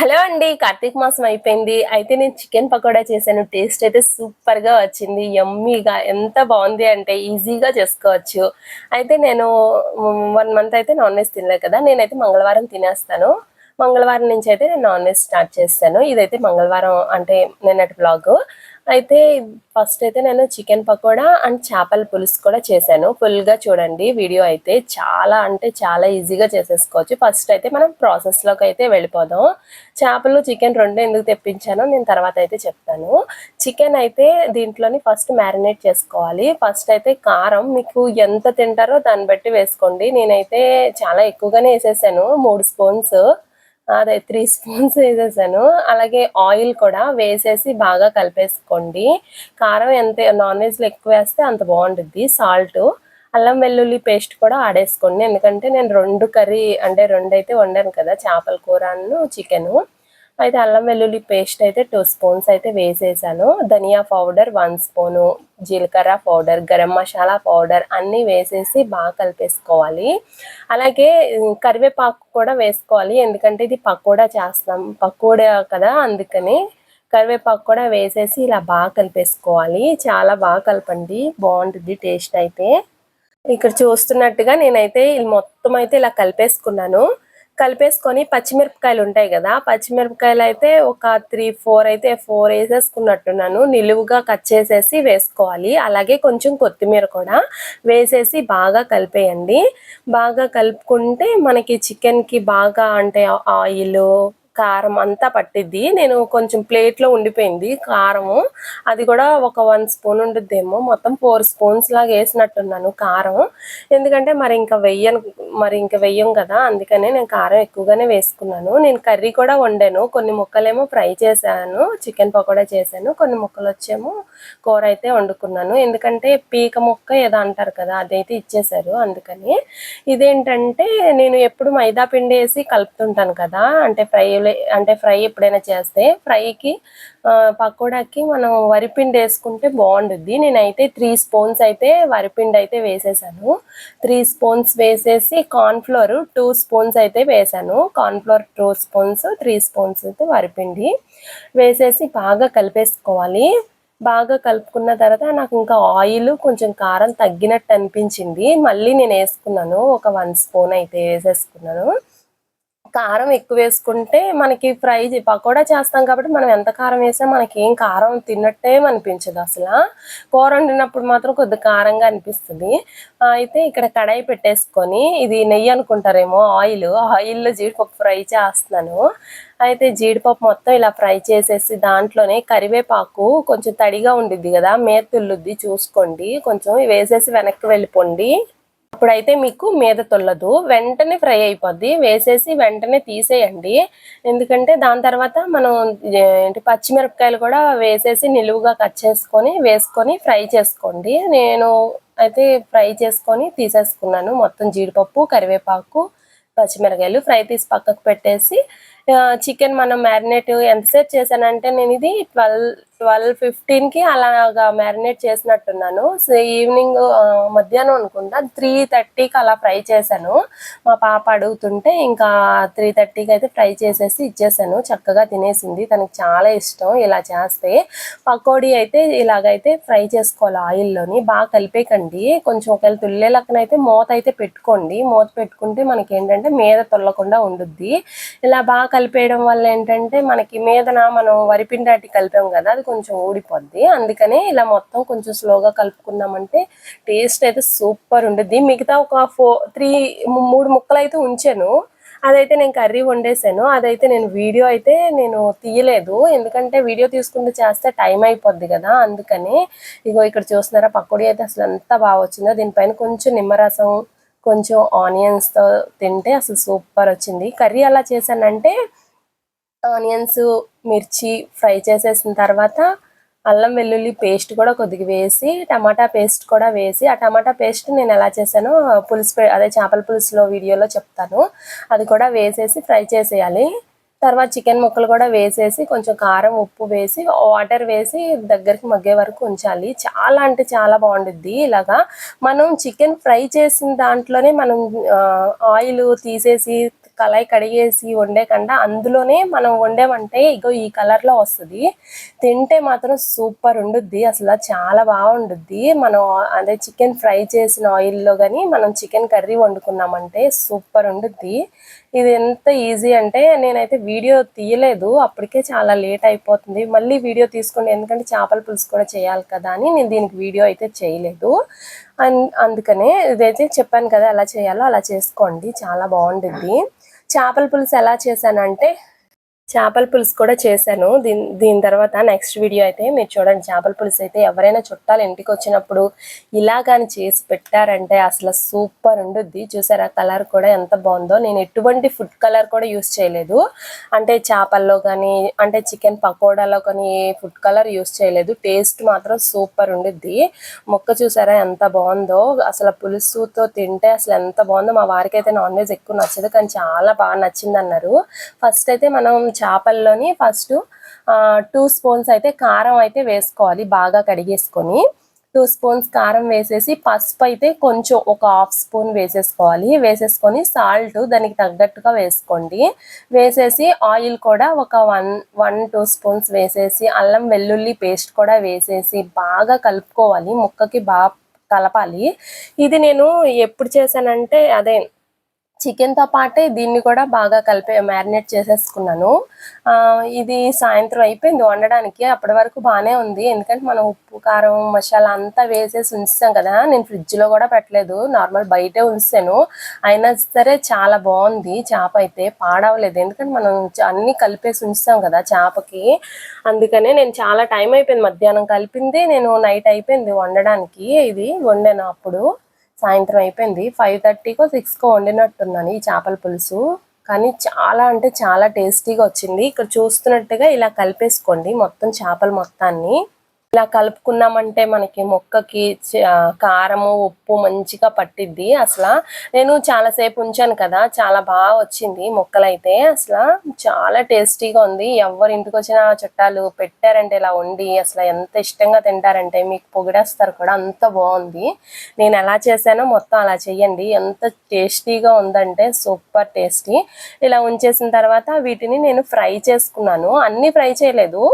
Hello అండి కార్తీక మాసం అయిపోయింది. అయితే నేను చికెన్ పకోడా చేశాను. టేస్ట్ అయితే సూపర్గా వచ్చింది. యమ్మీగా ఎంత బాగుంది అంటే ఈజీగా చేసుకోవచ్చు. అయితే నేను వన్ మంత్ అయితే నాన్ వెజ్ తినలేదు కదా. నేనైతే మంగళవారం తినేస్తాను. మంగళవారం నుంచి అయితే నేను నాన్ వెజ్ స్టార్ట్ చేస్తాను. ఇదైతే మంగళవారం అంటే నిన్నటి బ్లాగ్ అయితే ఫస్ట్ అయితే నేను చికెన్ పకోడా అండ్ చేపల పులుసు కూడా చేశాను. ఫుల్గా చూడండి వీడియో అయితే చాలా అంటే చాలా ఈజీగా చేసేసుకోవచ్చు. ఫస్ట్ అయితే మనం ప్రాసెస్లోకి అయితే వెళ్ళిపోదాం. చేపలు చికెన్ రెండు ఎందుకు తెప్పించానో నేను తర్వాత అయితే చెప్తాను. చికెన్ అయితే దీంట్లోని ఫస్ట్ మ్యారినేట్ చేసుకోవాలి. ఫస్ట్ అయితే కారం మీకు ఎంత తింటారో దాన్ని బట్టి వేసుకోండి. నేనైతే చాలా ఎక్కువగానే వేసేసాను మూడు స్పూన్స్. అదే త్రీ స్పూన్స్ వేసేసాను. అలాగే ఆయిల్ కూడా వేసేసి బాగా కలిపేసుకోండి. కారం ఎంత నాన్ వెజ్లో ఎక్కువ వేస్తే అంత బాగుంటుంది సాల్ట్ అల్లం వెల్లుల్లి పేస్ట్ కూడా ఆడేసుకోండి ఎందుకంటే నేను రెండు కర్రీ అంటే రెండు అయితే వండాను కదా చేపల కూరను చికెను అయితే అల్లం వెల్లుల్లి పేస్ట్ అయితే టూ స్పూన్స్ అయితే వేసేసాను. ధనియా పౌడర్ వన్ స్పూను జీలకర్ర పౌడర్ గరం మసాలా పౌడర్ అన్నీ వేసేసి బాగా కలిపేసుకోవాలి. అలాగే కరివేపాకు కూడా వేసుకోవాలి. ఎందుకంటే ఇది పకోడా చేస్తాం. పకోడా కదా అందుకని కరివేపాకు కూడా వేసేసి ఇలా బాగా కలిపేసుకోవాలి. చాలా బాగా కలపండి. బాగుంటుంది టేస్ట్ అయితే. ఇక్కడ చూస్తున్నట్టుగా నేనైతే మొత్తం అయితే ఇలా కలిపేసుకున్నాను. కలిపేసుకొని పచ్చిమిరపకాయలు ఉంటాయి కదా పచ్చిమిరపకాయలు అయితే ఒక త్రీ ఫోర్ అయితే ఫోర్ వేసేసుకున్నట్టున్నాను. నిలువుగా కట్ చేసేసి వేసుకోవాలి. అలాగే కొంచెం కొత్తిమీర కూడా వేసేసి బాగా కలిపేయండి. బాగా కలుపుకుంటే మనకి చికెన్కి బాగా అంటే ఆయిల్ కారం అంతా పట్టిద్ది. నేను కొంచెం ప్లేట్లో ఉండిపోయింది కారము. అది కూడా ఒక వన్ స్పూన్ ఉండిద్దేమో. మొత్తం ఫోర్ స్పూన్స్ లాగా వేసినట్టున్నాను కారం. ఎందుకంటే మరి ఇంకా వెయ్యను మరి ఇంకా వెయ్యం కదా. అందుకనే నేను కారం ఎక్కువగానే వేసుకున్నాను. నేను కర్రీ కూడా వండాను. కొన్ని ముక్కలేమో ఫ్రై చేశాను. చికెన్ పకోడా చేశాను. కొన్ని ముక్కలు వచ్చేమో కూర అయితే వండుకున్నాను. ఎందుకంటే పీక ముక్క ఏదో అంటారు కదా అదైతే ఇచ్చేసారు అందుకని ఇదేంటంటే నేను ఎప్పుడు మైదా పిండి వేసి కలుపుతుంటాను కదా. అంటే ఫ్రై అంటే ఫ్రై ఎప్పుడైనా చేస్తే ఫ్రైకి పకోడాకి మనం వరిపిండి వేసుకుంటే బాగుంటుంది నేనైతే త్రీ స్పూన్స్ అయితే వరిపిండి అయితే వేసేసాను. త్రీ స్పూన్స్ వేసేసి కార్న్ఫ్లోర్ టూ స్పూన్స్ అయితే వేసాను. Cornflour two spoons three spoons అయితే వరిపిండి వేసేసి బాగా కలిపేసుకోవాలి. బాగా కలుపుకున్న తర్వాత నాకు ఇంకా ఆయిల్ కొంచెం కారం తగ్గినట్టు అనిపించింది. మళ్ళీ నేను వేసుకున్నాను. ఒక వన్ స్పూన్ అయితే వేసేసుకున్నాను. కారం ఎక్కువ వేసుకుంటే మనకి ఫ్రై పకోడా చేస్తాం కాబట్టి మనం ఎంత కారం వేసినా మనకి ఏం కారం తిన్నట్టే అనిపించదు అసలు. కూర వండినప్పుడు మాత్రం కొద్ది కారంగా అనిపిస్తుంది. అయితే ఇక్కడ కడాయి పెట్టేసుకొని ఇది నెయ్యి అనుకుంటారేమో ఆయిల్. ఆయిల్లో జీడిపప్పు ఫ్రై చేస్తున్నాను. అయితే జీడిపప్పు మొత్తం ఇలా ఫ్రై చేసేసి దాంట్లోనే కరివేపాకు కొంచెం తడిగా ఉండిద్ది కదా మేతుల్లుద్ది చూసుకోండి. కొంచెం వేసేసి వెనక్కి వెళ్ళిపోండి. అప్పుడైతే మీకు మీద తొల్లదు. వెంటనే ఫ్రై అయిపోద్ది. వేసేసి వెంటనే తీసేయండి. ఎందుకంటే దాని తర్వాత మనం ఏంటి పచ్చిమిరపకాయలు కూడా వేసేసి నిలువుగా కట్ చేసుకొని వేసుకొని ఫ్రై చేసుకోండి. నేను అయితే ఫ్రై చేసుకొని తీసేసుకున్నాను. మొత్తం జీడిపప్పు కరివేపాకు పచ్చిమిరకాయలు ఫ్రై తీసి పక్కకు పెట్టేసి చికెన్ మనం మ్యారినేట్ ఎంతసేపు చేశానంటే నేను ఇది ట్వెల్వ్ ట్వెల్వ్ ఫిఫ్టీన్కి అలాగా మ్యారినేట్ చేసినట్టున్నాను. సో ఈవినింగ్ మధ్యాహ్నం అనుకుంటా త్రీ థర్టీకి అలా ఫ్రై చేశాను. మా పాప అడుగుతుంటే ఇంకా త్రీ థర్టీకి అయితే ఫ్రై చేసేసి ఇచ్చేసాను. చక్కగా తినేసింది. తనకి చాలా ఇష్టం ఇలా చేస్తే. పకోడీ అయితే ఇలాగైతే ఫ్రై చేసుకోవాలి ఆయిల్లోని బాగా కలిపేకండి. కొంచెం ఒకవేళ తుల్లేలక్కనైతే మూత అయితే పెట్టుకోండి. మూత పెట్టుకుంటే మనకి ఏంటంటే మీద తొల్లకుండా ఉండుద్ది. ఇలా బాగా కలిపేయడం వల్ల ఏంటంటే మనకి మీదన మనం వరిపిండాటి కలిపాం కదా అది కొంచెం ఊడిపోద్ది. అందుకని ఇలా మొత్తం కొంచెం స్లోగా కలుపుకున్నామంటే టేస్ట్ అయితే సూపర్ ఉండద్ది మిగతా ఒక ఫోర్ త్రీ మూడు ముక్కలు అయితే ఉంచాను. అదైతే నేను కర్రీ వండేసాను. అదైతే నేను వీడియో అయితే నేను తీయలేదు. ఎందుకంటే వీడియో తీసుకుంటూ చేస్తే టైం అయిపోద్ది కదా. అందుకని ఇగో ఇక్కడ చూస్తున్నారా పకోడీ అయితే అసలు ఎంత బాగా వచ్చిందో. దీనిపైన కొంచెం నిమ్మరసం కొంచెం ఆనియన్స్తో తింటే అసలు సూపర్ వచ్చింది. కర్రీ అలా చేశానంటే ఆనియన్స్ మిర్చి ఫ్రై చేసేసిన తర్వాత అల్లం వెల్లుల్లి పేస్ట్ కూడా కొద్దిగా వేసి టమాటా పేస్ట్ కూడా వేసి ఆ టమాటా పేస్ట్ నేను ఎలా చేశానో పులుసు అదే చేపల పులుసులో వీడియోలో చెప్తాను. అది కూడా వేసేసి ఫ్రై చేసేయాలి. తర్వాత చికెన్ ముక్కలు కూడా వేసేసి కొంచెం కారం ఉప్పు వేసి వాటర్ వేసి దగ్గరికి మగ్గే వరకు ఉంచాలి. చాలా అంటే చాలా బాగుంటుంది ఇలాగా. మనం చికెన్ ఫ్రై చేసిన దాంట్లోనే మనం ఆయిల్ తీసేసి కళాయి కడిగేసి వండే కన్నా అందులోనే మనం వండేమంటే ఇగో ఈ కలర్లో వస్తుంది. తింటే మాత్రం సూపర్ ఉండుద్ది అసలు చాలా బాగుండుద్ది. మనం అదే చికెన్ ఫ్రై చేసిన ఆయిల్లో కానీ మనం చికెన్ కర్రీ వండుకున్నామంటే సూపర్ ఉండుద్ది. ఇది ఎంత ఈజీ అంటే నేనైతే వీడియో తీయలేదు అప్పటికే చాలా లేట్ అయిపోతుంది. మళ్ళీ వీడియో తీసుకోండి ఎందుకంటే చేపల పులుసు కూడా చేయాలి కదా అని నేను దీనికి వీడియో అయితే చేయలేదు. అన్- అందుకనే ఇదైతే చెప్పాను కదా ఎలా చేయాలో అలా చేసుకోండి చాలా బాగుంటుంది చేపల పులుసు ఎలా చేశానంటే చేపల పులుసు కూడా చేశాను. దీని దీని తర్వాత నెక్స్ట్ వీడియో అయితే మీరు చూడండి. చేపల పులుసు అయితే ఎవరైనా చుట్టాలు ఇంటికి వచ్చినప్పుడు ఇలా కానీ చేసి పెట్టారంటే అసలు సూపర్ ఉండుద్ది. చూసారా? కలర్ కూడా ఎంత బాగుందో. నేను ఎటువంటి ఫుడ్ కలర్ కూడా యూస్ చేయలేదు. అంటే చేపల్లో కానీ అంటే చికెన్ పకోడాలో కానీ ఫుడ్ కలర్ యూస్ చేయలేదు. టేస్ట్ మాత్రం సూపర్ ఉండుద్ది. మొక్క చూసారా ఎంత బాగుందో. అసలు పులుసుతో తింటే అసలు ఎంత బాగుందో. మా వారికి అయితే నాన్ వెజ్ ఎక్కువ నచ్చదు. కానీ చాలా బాగా నచ్చింది అన్నారు ఫస్ట్ అయితే మనం చేపల్లోని ఫస్ట్ టూ స్పూన్స్ అయితే కారం అయితే వేసుకోవాలి బాగా కడిగేసుకొని. టూ స్పూన్స్ కారం వేసేసి పసుపు అయితే కొంచెం ఒక హాఫ్ స్పూన్ వేసేసుకోవాలి. వేసేసుకొని సాల్ట్ దానికి తగ్గట్టుగా వేసుకోండి. వేసేసి ఆయిల్ కూడా ఒక వన్ వన్ టూ స్పూన్స్ వేసేసి అల్లం వెల్లుల్లి పేస్ట్ కూడా వేసేసి బాగా కలుపుకోవాలి. ముక్కకి బాగా కలపాలి. ఇది నేను ఎప్పుడు చేశానంటే అదే చికెన్తో పాటే దీన్ని కూడా బాగా కలిపి మ్యారినేట్ చేసేసుకున్నాను. ఇది సాయంత్రం అయిపోయింది వండడానికి. అప్పటి వరకు బాగానే ఉంది. ఎందుకంటే మనం ఉప్పు కారం మసాలా అంతా వేసేసి ఉంచుతాం కదా. నేను ఫ్రిడ్జ్లో కూడా పెట్టలేదు. నార్మల్ బయటే ఉంచాను. అయినా సరే చాలా బాగుంది. చేప అయితే పాడవలేదు. ఎందుకంటే మనం అన్నీ అన్ని కలిపేసి ఉంచుతాం కదా చేపకి. అందుకనే నేను చాలా టైం అయిపోయింది మధ్యాహ్నం కలిపింది. నేను నైట్ అయిపోయింది వండడానికి. ఇది వండాను అప్పుడు. సాయంత్రం అయిపోయింది. ఫైవ్ థర్టీకో సిక్స్కో వండినట్టున్నాను ఈ చేపల పులుసు. కానీ చాలా అంటే చాలా టేస్టీగా వచ్చింది. ఇక్కడ చూస్తున్నట్టుగా ఇలా కలిపేసుకోండి మొత్తం చేపలు మొత్తాన్ని. ఇలా కలుపుకున్నామంటే మనకి మొక్కకి చ- కారము ఉప్పు మంచిగా పట్టిద్ది. అసలు నేను చాలాసేపు ఉంచాను కదా చాలా బాగా వచ్చింది మొక్కలైతే. అసలు చాలా టేస్టీగా ఉంది. ఎవరి ఇంటికి వచ్చిన చుట్టాలు పెట్టారంటే ఇలా వండి అసలు ఎంత ఇష్టంగా తింటారంటే మీకు పొగిడేస్తారు కూడా అంత బాగుంది. నేను ఎలా చేశానో మొత్తం అలా చెయ్యండి. ఎంత టేస్టీగా ఉందంటే సూపర్ టేస్టీ. ఇలా ఉంచేసిన తర్వాత వీటిని నేను ఫ్రై చేసుకున్నాను. అన్ని ఫ్రై చేయలేదు.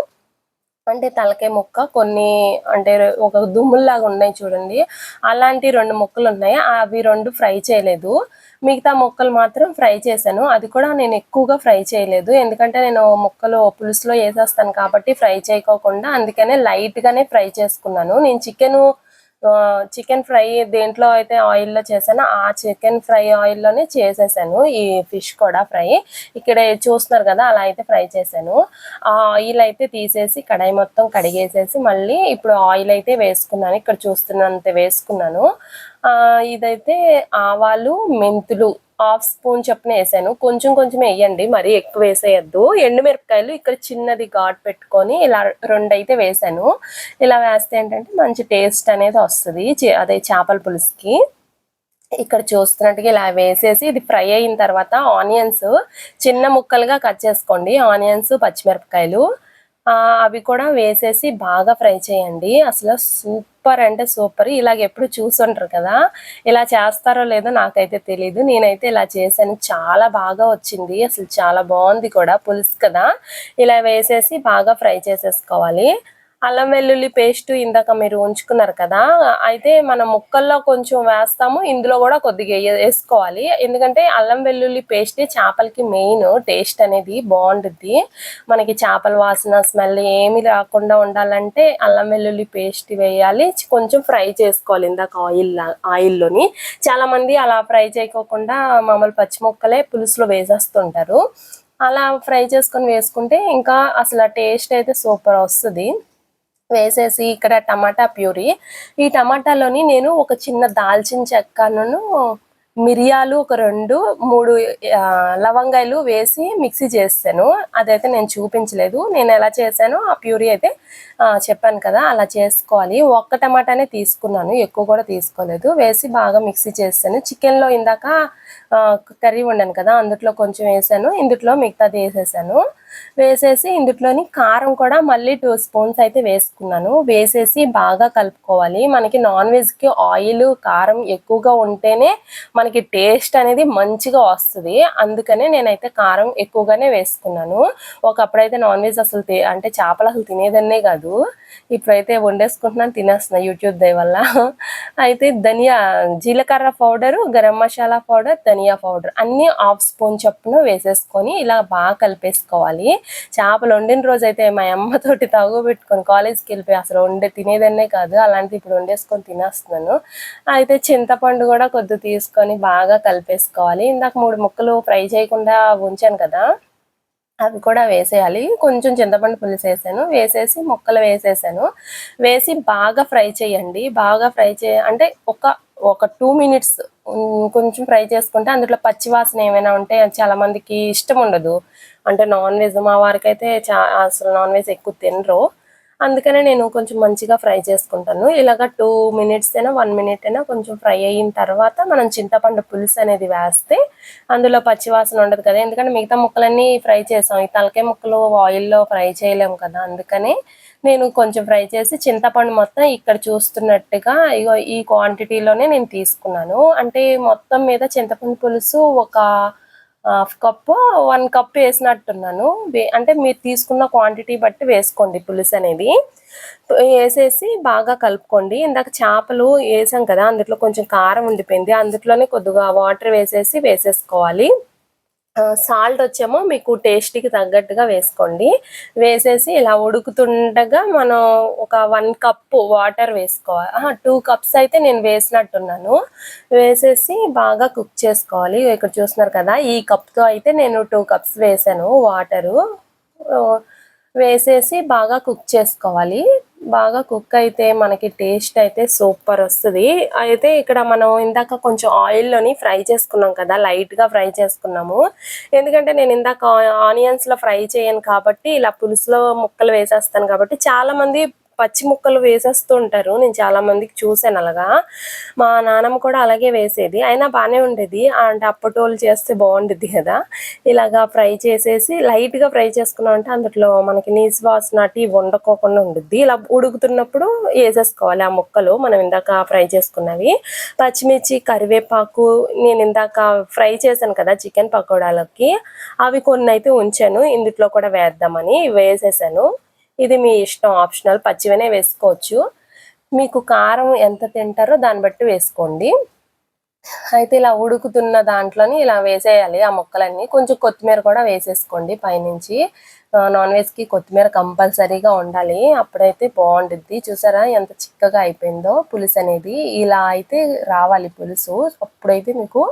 అంటే తలకాయ ముక్క కొన్ని అంటే ఒక దుమ్ముల్లాగా ఉన్నాయి చూడండి. అలాంటి రెండు ముక్కలు ఉన్నాయి. అవి రెండు ఫ్రై చేయలేదు. మిగతా ముక్కలు మాత్రం ఫ్రై చేశాను. అది కూడా నేను ఎక్కువగా ఫ్రై చేయలేదు. ఎందుకంటే నేను ముక్కలు పులుసులో వేసేస్తాను కాబట్టి ఫ్రై చేయకోకుండా అందుకనే లైట్గానే ఫ్రై చేసుకున్నాను. నేను చికెను చికెన్ ఫ్రై దేంట్లో అయితే ఆయిల్లో చేశానో ఆ చికెన్ ఫ్రై ఆయిల్లోనే చేసేసాను. ఈ ఫిష్ కూడా ఫ్రై. ఇక్కడ చూస్తున్నారు కదా అలా అయితే ఫ్రై చేశాను. ఆ ఆయిల్ అయితే తీసేసి కడాయి మొత్తం కడిగేసేసి మళ్ళీ ఇప్పుడు ఆయిల్ అయితే వేసుకున్నాను. ఇక్కడ చూస్తున్నంత వేసుకున్నాను. ఇదైతే ఆవాలు మెంతులు హాఫ్ స్పూన్ చొప్పున వేసాను. కొంచెం కొంచెం వేయండి మరీ ఎక్కువ వేసేయద్దు. ఎండుమిరపకాయలు ఇక్కడ చిన్నది ఘాట్ పెట్టుకొని ఇలా రెండు అయితే వేసాను. ఇలా వేస్తే ఏంటంటే మంచి టేస్ట్ అనేది వస్తుంది. అదే చేపల పులుసుకి. ఇక్కడ చూస్తున్నట్టుగా ఇలా వేసేసి ఇది ఫ్రై అయిన తర్వాత ఆనియన్స్ చిన్న ముక్కలుగా కట్ చేసుకోండి. ఆనియన్స్ పచ్చిమిరపకాయలు. అవి కూడా వేసేసి బాగా ఫ్రై చేయండి. అసలు సూపర్ అంటే సూపర్. ఇలాగ ఎప్పుడు చూసుంటారు కదా. ఇలా చేస్తారో లేదో నాకైతే తెలియదు నేనైతే ఇలా చేశాను. చాలా బాగా వచ్చింది. అసలు చాలా బాగుంది కూడా. పులుసు కదా. ఇలా వేసేసి బాగా ఫ్రై చేసేసుకోవాలి. అల్లం వెల్లుల్లి పేస్ట్ ఇందాక మీరు ఉంచుకున్నారు కదా అయితే మనం ముక్కల్లో కొంచెం వేస్తాము ఇందులో కూడా కొద్దిగా వే- వేసుకోవాలి. ఎందుకంటే అల్లం వెల్లుల్లి పేస్ట్ చేపలకి మెయిన్ టేస్ట్ అనేది బాగుంటుంది మనకి చేపల వాసన స్మెల్ ఏమి రాకుండా ఉండాలంటే అల్లం వెల్లుల్లి పేస్ట్ వేయాలి. కొంచెం ఫ్రై చేసుకోవాలి ఇందాక ఆయిల్ ఆయిల్లోని. చాలా మంది అలా ఫ్రై చేయకోకుండా మామూలు పచ్చి ముక్కలే పులుసులో వేసేస్తుంటారు. అలా ఫ్రై చేసుకొని వేసుకుంటే ఇంకా అసలు టేస్ట్ అయితే సూపర్ వస్తుంది. వేసేసి ఇక్కడ టమాటా ప్యూరీ. ఈ టమాటాలోని నేను ఒక చిన్న దాల్చిన చెక్కను మిరియాలు ఒక రెండు మూడు లవంగాయలు వేసి మిక్సీ చేస్తాను. అదైతే నేను చూపించలేదు. నేను ఎలా చేశానో ఆ ప్యూరీ అయితే చెప్పాను కదా అలా చేసుకోవాలి. ఒక్క టమాటానే తీసుకున్నాను. ఎక్కువ కూడా తీసుకోలేదు. వేసి బాగా మిక్సీ చేస్తాను. చికెన్లో ఇందాక కర్రీ వండాను కదా అందుట్లో కొంచెం వేసాను. ఇందుట్లో మిగతాది వేసేసాను. వేసేసి ఇందులోని కారం కూడా మళ్ళీ టూ స్పూన్స్ అయితే వేసుకున్నాను. వేసేసి బాగా కలుపుకోవాలి. మనకి నాన్ వెజ్కి ఆయిల్ కారం ఎక్కువగా ఉంటేనే మన మనకి టేస్ట్ అనేది మంచిగా వస్తుంది. అందుకనే నేనైతే కారం ఎక్కువగానే వేసుకున్నాను. ఒకప్పుడైతే నాన్ వెజ్ అసలు అంటే చేపలు అసలు తినేదన్నే కాదు. ఇప్పుడైతే వండేసుకుంటున్నాను తినేస్తున్నా యూట్యూబ్ దయ వల్ల. అయితే ధనియా జీలకర్ర పౌడరు గరం మసాలా పౌడర్ ధనియా పౌడర్ అన్నీ హాఫ్ స్పూన్ చొప్పున వేసేసుకొని ఇలా బాగా కలిపేసుకోవాలి. చేపలు వండిన రోజు అయితే మా అమ్మతోటి తగు పెట్టుకొని కాలేజ్కి వెళ్ళిపోయి అసలు వండే తినేదన్నే కాదు. అలాంటి ఇప్పుడు వండేసుకొని తినేస్తున్నాను. అయితే చింతపండు కూడా కొద్ది తీసుకొని బాగా కలిపేసుకోవాలి. ఇందాక మూడు ముక్కలు ఫ్రై చేయకుండా ఉంచాను కదా అవి కూడా వేసేయాలి. కొంచెం చింతపండు పులుసు వేసాను. వేసేసి ముక్కలు వేసేసాను. వేసి బాగా ఫ్రై చేయండి. బాగా ఫ్రై చే అంటే ఒక ఒక టూ మినిట్స్ కొంచెం ఫ్రై చేసుకుంటే అందులో పచ్చి వాసన ఏమైనా ఉంటే చాలా మందికి ఇష్టం ఉండదు. అంటే నాన్ వెజ్ మా వారికి అయితే చా అసలు నాన్ వెజ్ ఎక్కువ తినరు. అందుకనే నేను కొంచెం మంచిగా ఫ్రై చేసుకుంటాను. ఇలాగ టూ మినిట్స్ అయినా వన్ మినిట్ అయినా కొంచెం ఫ్రై అయిన తర్వాత మనం చింతపండు పులుసు అనేది వేస్తే అందులో పచ్చివాసన ఉండదు కదా. ఎందుకంటే మిగతా ముక్కలన్నీ ఫ్రై చేసాం. ఈ తలకాయ ముక్కలు ఆయిల్లో ఫ్రై చేయలేము కదా. అందుకని నేను కొంచెం ఫ్రై చేసి చింతపండు మొత్తం ఇక్కడ చూస్తున్నట్టుగా ఇగో ఈ క్వాంటిటీలోనే నేను తీసుకున్నాను. అంటే మొత్తం మీద చింతపండు పులుసు ఒక హాఫ్ కప్పు వన్ కప్ వేసినట్టున్నాను. వే- అంటే మీరు తీసుకున్న క్వాంటిటీ బట్టి వేసుకోండి పులుసు అనేది. వేసేసి బాగా కలుపుకోండి. ఇందాక చేపలు వేసాం కదా అందులో కొంచెం కారం ఉండిపోయింది. అందులోనే కొద్దిగా వాటర్ వేసేసి వేసేసుకోవాలి. సాల్ట్ వచ్చేమో మీకు టేస్ట్కి తగ్గట్టుగా వేసుకోండి. వేసేసి ఇలా ఉడుకుతుండగా మనం ఒక వన్ కప్ వాటర్ వేసుకోవాలి టూ కప్స్ అయితే నేను వేసినట్టున్నాను. వేసేసి బాగా కుక్ చేసుకోవాలి. ఇక్కడ చూస్తున్నారు కదా ఈ కప్తో అయితే నేను టూ కప్స్ వేసాను వాటరు. వేసేసి బాగా కుక్ చేసుకోవాలి. బాగా కుక్ అయితే మనకి టేస్ట్ అయితే సూపర్ వస్తుంది. అయితే ఇక్కడ మనం ఇందాక కొంచెం ఆయిల్లోని ఫ్రై చేసుకున్నాం కదా లైట్గా ఫ్రై చేసుకున్నాము. ఎందుకంటే నేను ఇందాక ఆనియన్స్లో ఫ్రై చేయను కాబట్టి ఇలా పులుసులో ముక్కలు వేసేస్తాను కాబట్టి చాలా మంది పచ్చి ముక్కలు వేసేస్తూ ఉంటారు. నేను చాలా మందికి చూసాను అలాగా. మా నాన్నమ్మ కూడా అలాగే వేసేది. అయినా బాగానే ఉండేది. అంటే అప్పటోళ్ళు చేస్తే బాగుండేది కదా. ఇలాగా ఫ్రై చేసేసి లైట్గా ఫ్రై చేసుకున్నాం అంటే అందులో మనకి నీసు వాసన అటు ఇవి వండుకోకుండా ఉండుద్ది. ఇలా ఉడుకుతున్నప్పుడు వేసేసుకోవాలి ఆ ముక్కలు. మనం ఇందాక ఫ్రై చేసుకున్నవి. పచ్చిమిర్చి కరివేపాకు నేను ఇందాక ఫ్రై చేశాను కదా చికెన్ పకోడాలకి. అవి కొన్ని అయితే ఉంచాను. ఇందులో కూడా వేద్దామని వేసేసాను. ఇది మీ ఇష్టం ఆప్షనల్ పచ్చివనే వేసుకోవచ్చు. మీకు కారం ఎంత తింటారో దాన్ని బట్టి వేసుకోండి. అయితే ఇలా ఉడుకుతున్న దాంట్లోని ఇలా వేసేయాలి ఆ ముక్కలన్నీ. కొంచెం కొత్తిమీర కూడా వేసేసుకోండి పైనుంచి. నాన్ వెజ్కి కొత్తిమీర కంపల్సరీగా ఉండాలి. అప్పుడైతే బాగుంటుంది చూసారా ఎంత చిక్కగా అయిపోయిందో పులుసు అనేది. ఇలా అయితే రావాలి పులుసు. అప్పుడైతే మీకు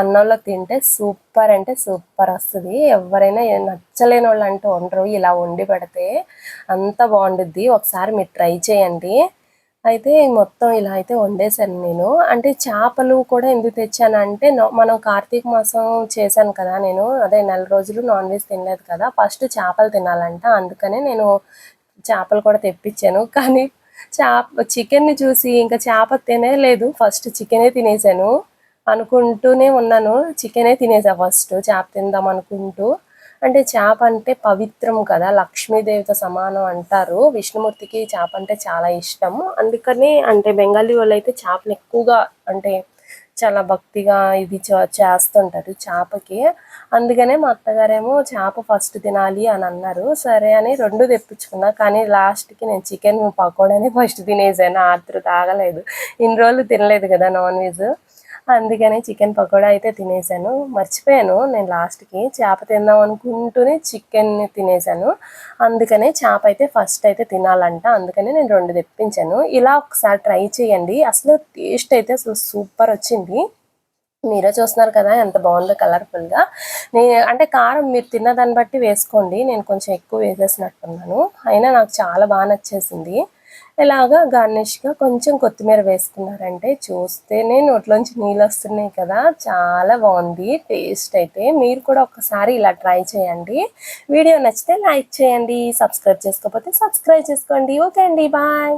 అన్నంలో తింటే సూపర్ అంటే సూపర్ వస్తుంది. ఎవరైనా నచ్చలేని వాళ్ళు అంటూ ఉండరు. ఇలా వండి పెడితే అంత బాగుండుద్ది. ఒకసారి మీరు ట్రై చేయండి. అయితే మొత్తం ఇలా అయితే వండేసాను నేను. అంటే చేపలు కూడా ఎందుకు తెచ్చానంటే మనం కార్తీక మాసం చేశాను కదా నేను అదే నెల రోజులు నాన్ వెజ్ తినలేదు కదా ఫస్ట్ చేపలు తినాలంట అందుకనే నేను చేపలు కూడా తెప్పించాను. కానీ చేప చికెన్ని చూసి ఇంకా చేప తినేలేదు ఫస్ట్ చికెనే తినేసాను అనుకుంటూనే ఉన్నాను. చికెనే తినేసా ఫస్ట్ చేప తిందాం అనుకుంటూ. అంటే చేప అంటే పవిత్రం కదా లక్ష్మీదేవితో సమానం అంటారు. విష్ణుమూర్తికి చేప అంటే చాలా ఇష్టం. అందుకని అంటే బెంగాలీ వాళ్ళు అయితే చేపలు ఎక్కువగా అంటే చాలా భక్తిగా ఇది చేస్తుంటారు చేపకి. అందుకనే మా అత్తగారేమో చేప ఫస్ట్ తినాలి అని అన్నారు. సరే అని రెండు తెప్పించుకున్నా. కానీ లాస్ట్కి నేను చికెన్ పకోడానే ఫస్ట్ తినేసాను. ఆత్రు తాగలేదు. ఇన్ని రోజులు తినలేదు కదా నాన్ వెజ్ అందుకని చికెన్ పకోడా అయితే తినేసాను. మర్చిపోయాను నేను లాస్ట్కి. చేప తిందాం అనుకుంటూనే చికెన్ తినేసాను. అందుకనే చేప అయితే ఫస్ట్ అయితే తినాలంట. అందుకని నేను రెండు తెప్పించాను. ఇలా ఒకసారి ట్రై చేయండి. అసలు టేస్ట్ అయితే అసలు సూపర్ వచ్చింది. మీరే చూస్తున్నారు కదా ఎంత బాగుందో కలర్ఫుల్గా. నేను అంటే కారం మీరు తిన్న దాన్ని బట్టి వేసుకోండి. నేను కొంచెం ఎక్కువ వేసేసినట్టున్నాను. అయినా నాకు చాలా బాగా నచ్చేసింది. ఇలాగా గార్నిష్గా కొంచెం కొత్తిమీర వేసుకున్నారంటే చూస్తేనే నోట్లోంచి నీళ్ళు వస్తున్నాయి కదా. చాలా బాగుంది టేస్ట్ అయితే. మీరు కూడా ఒకసారి ఇలా ట్రై చేయండి. వీడియో నచ్చితే లైక్ చేయండి సబ్స్క్రైబ్ చేసుకోకపోతే సబ్స్క్రైబ్ చేసుకోండి. ఓకే అండి బాయ్